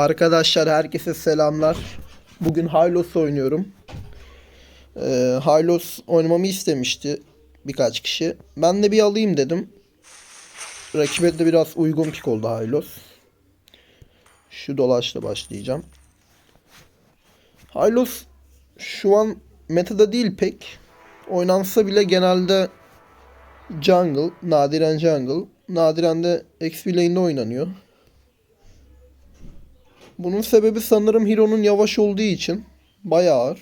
Arkadaşlar herkese selamlar. Bugün Hylos oynuyorum. Ee, Hylos oynamamı istemişti birkaç kişi. Ben de bir alayım dedim. Rakibe de biraz uygun pik oldu Hylos. Şu dolaşla başlayacağım. Hylos şu an metada değil pek. Oynansa bile genelde jungle, nadiren jungle. Nadiren de XP lane'de oynanıyor. Bunun sebebi sanırım Hero'nun yavaş olduğu için. Bayağı ağır.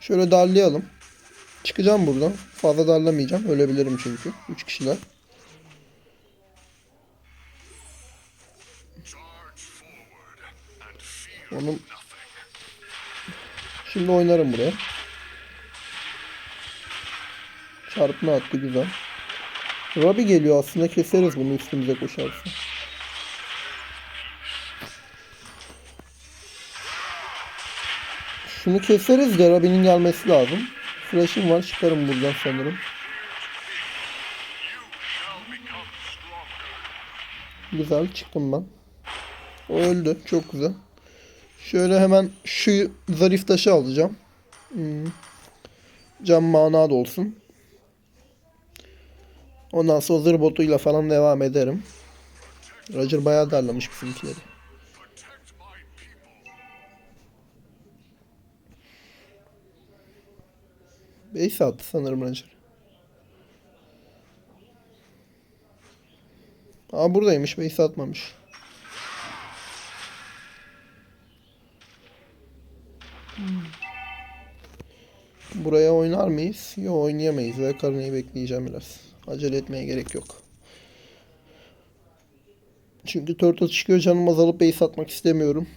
Şöyle darlayalım. Çıkacağım buradan. Fazla darlamayacağım. Ölebilirim çünkü. 3 kişiler. Onun Şimdi oynarım buraya. Çarpma attı güzel. Rabi geliyor aslında keseriz bunu üstümüze koşarsa. Şunu keseriz de Rabi'nin gelmesi lazım. Flash'ım var çıkarım buradan sanırım. Güzel çıktım ben. O öldü. Çok güzel. Şöyle hemen şu zarif taşı alacağım. Hmm. Cam mana da olsun. Ondan sonra zırh botuyla falan devam ederim. Roger bayağı darlamış bizimkileri. Base attı sanırım Roger. Aa buradaymış. Base atmamış. Buraya oynar mıyız? Yok oynayamayız. Ve karneyi bekleyeceğim biraz. Acele etmeye gerek yok. Çünkü turtle çıkıyor canım azalıp base atmak istemiyorum.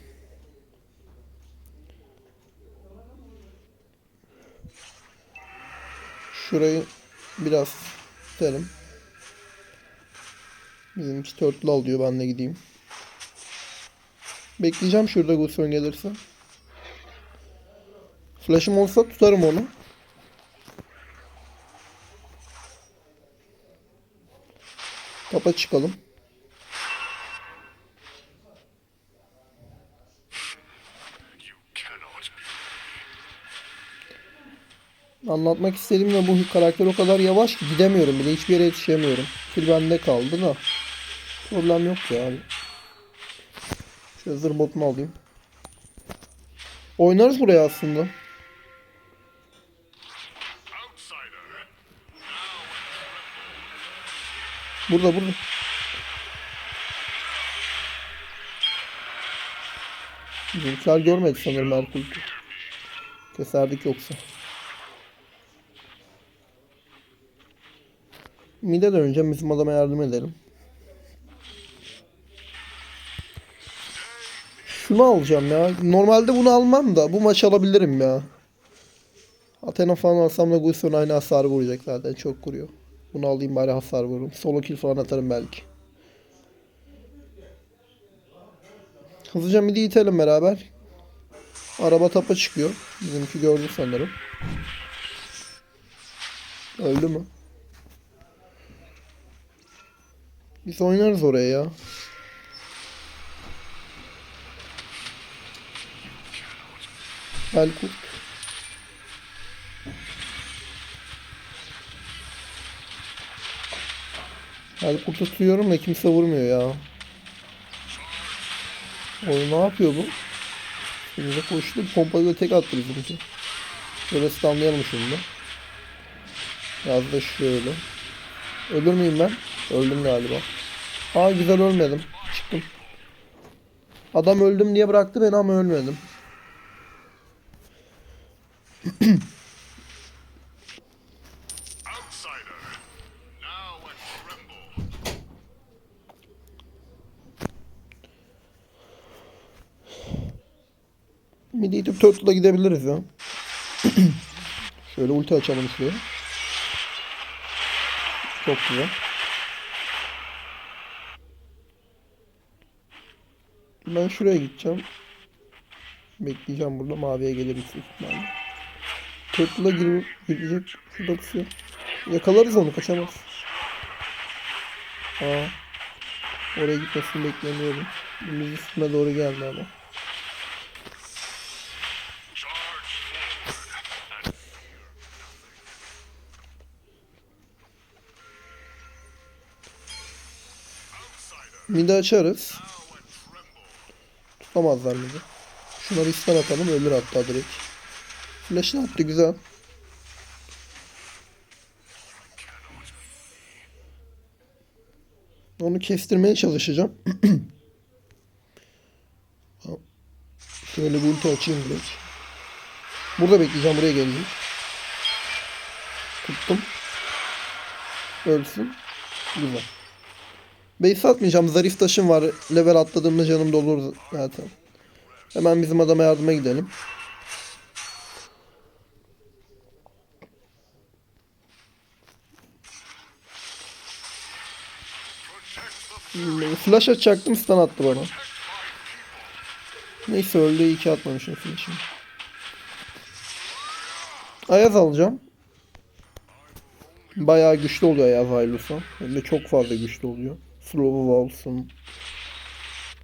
Şurayı biraz tutalım. Bizimki turtle al diyor ben de gideyim. Bekleyeceğim şurada Gusion gelirse. Flash'ım olsa tutarım onu. Tapa çıkalım. Anlatmak istediğim de bu karakter o kadar yavaş ki gidemiyorum bile hiçbir yere yetişemiyorum. Kill bende kaldı da. Problem yok yani. Şöyle zırh botumu alayım. Oynarız buraya aslında. Burada burada. Bizimkiler görmedi sanırım Erkul'u. Keserdik yoksa. Mide döneceğim bizim adama yardım edelim. Şunu alacağım ya. Normalde bunu almam da bu maç alabilirim ya. Athena falan alsam da Gusion aynı hasar vuracak zaten. Çok vuruyor. Bunu alayım bari hasar vururum. Solo kill falan atarım belki. Hızlıca midi itelim beraber. Araba tapa çıkıyor. Bizimki gördü sanırım. Öldü mü? Biz oynarız oraya ya. Belkurt. Belkurt'u tutuyorum da kimse vurmuyor ya. O ne yapıyor bu? Şimdi koştu pompayla tek attı bizimki. Şöyle stunlayalım da. Biraz da şöyle. Ölür müyüm ben? Öldüm galiba. Aa güzel ölmedim. Çıktım. Adam öldüm diye bıraktı beni ama ölmedim. Midi itip Turtle'da gidebiliriz ya. Şöyle ulti açalım şuraya. Çok güzel. Ben şuraya gideceğim. Bekleyeceğim burada. Maviye gelir yüksek ihtimalle. Turtle'a gir girecek. Şurada pusuyor. Yakalarız onu. Kaçamaz. Aa. Oraya gitmesini beklemiyordum. Dümdüz üstüme doğru geldi ama. Midi açarız. Tutamazlar midi. Şuna bir stun atalım ölür hatta direkt. Flash'ını attı güzel. Onu kestirmeye çalışacağım. Şöyle bir ulti açayım direkt. Burada bekleyeceğim buraya gelecek. Tuttum. Ölsün. Güzel. Base atmayacağım. Zarif taşım var. Level atladığımda canım dolur zaten. Hemen bizim adama yardıma gidelim. Hmm, Flash açacaktım stun attı bana. Neyse öldü iyi ki atmamışım flash'ını. Ayaz alacağım. Bayağı güçlü oluyor Ayaz Hylus'a. Hem de çok fazla güçlü oluyor. Slow'u olsun.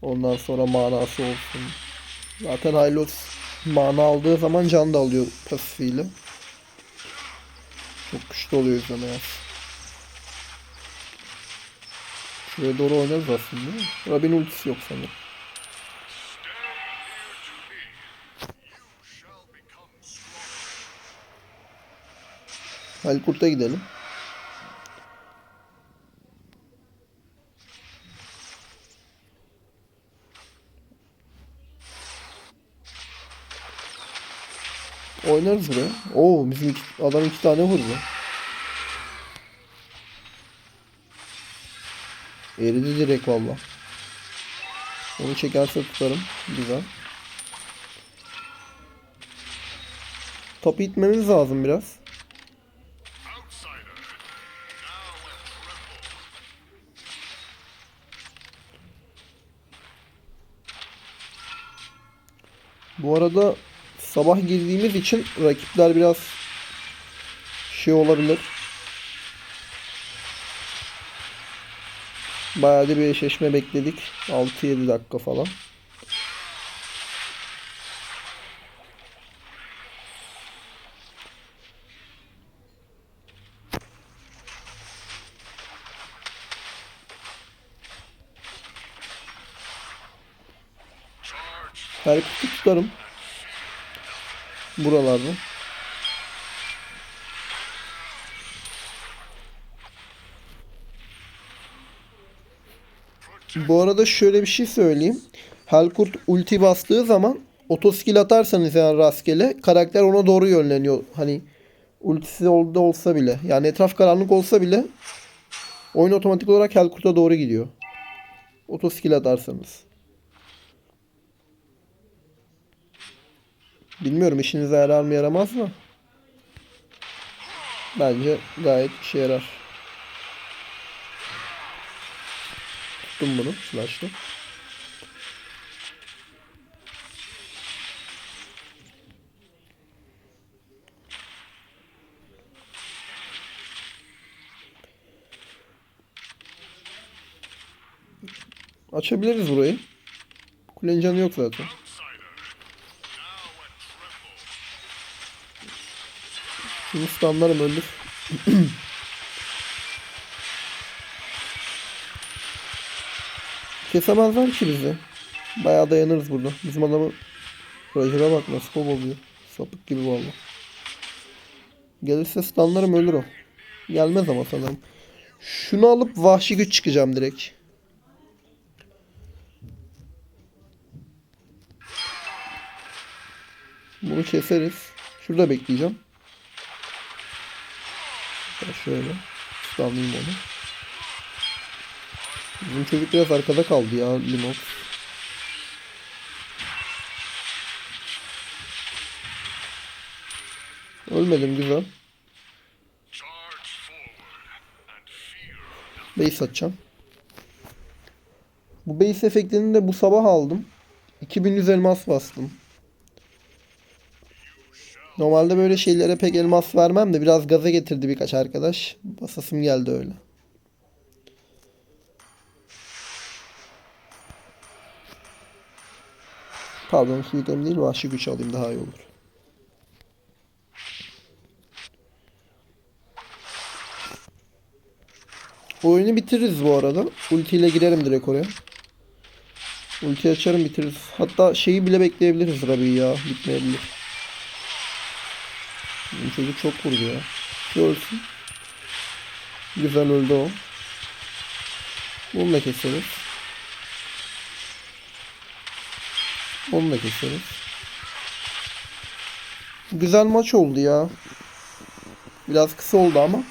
Ondan sonra manası olsun. Zaten Hylos mana aldığı zaman can da alıyor pasifiyle. Çok güçlü oluyor Ayaz. Şuraya doğru oynarız aslında. Robin ultisi yok sanırım. Halkurt'a gidelim. Oynarız buraya. Oo bizim adam iki tane vurdu. Eridi direkt valla. Onu çekerse tutarım. Güzel. Topu itmemiz lazım biraz. Bu arada sabah girdiğimiz için rakipler biraz şey olabilir. Bayağı da bir eşleşme bekledik. 6-7 dakika falan. Her kutu tutarım. Buralarda. Bu arada şöyle bir şey söyleyeyim. Helkurt ulti bastığı zaman otoskill atarsanız yani rastgele karakter ona doğru yönleniyor. Hani ultisi oldu olsa bile. Yani etraf karanlık olsa bile oyun otomatik olarak Helkurt'a doğru gidiyor. Otoskill atarsanız. Bilmiyorum işinize yarar mı yaramaz mı? Bence gayet işe yarar. Tuttum bunu flash'la. Açabiliriz burayı. Kulenin yok zaten. Şunu standlarım öldür. Kesemezler ki bizi. Bayağı dayanırız burada. Bizim adamı Roger'a bak nasıl kovalıyor. Sapık gibi valla. Gelirse standlarım ölür o. Gelmez ama sanırım. Şunu alıp vahşi güç çıkacağım direkt. Bunu keseriz. Şurada bekleyeceğim. Ben şöyle tutamlayayım onu. Bizim çocuk biraz arkada kaldı ya Linox. Ölmedim güzel. Base atacağım. Bu base efektini de bu sabah aldım. 2100 elmas bastım. Normalde böyle şeylere pek elmas vermem de biraz gaza getirdi birkaç arkadaş. Basasım geldi öyle. Pardon suikam değil vahşi güç alayım daha iyi olur. Oyunu bitiririz bu arada. Ultiyle girerim direkt oraya. Ulti açarım bitiririz. Hatta şeyi bile bekleyebiliriz Rabi ya. Bitmeyebilir. Bu çocuk çok vurdu ya. Şu. Güzel öldü o. Bunu da keseriz. Onu da keseriz. Güzel maç oldu ya. Biraz kısa oldu ama.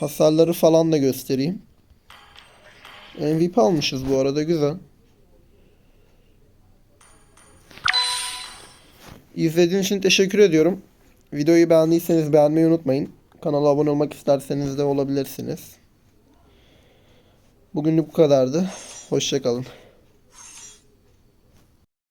Hasarları falan da göstereyim. MVP almışız bu arada güzel. İzlediğiniz için teşekkür ediyorum. Videoyu beğendiyseniz beğenmeyi unutmayın. Kanala abone olmak isterseniz de olabilirsiniz. Bugünlük bu kadardı. Hoşçakalın.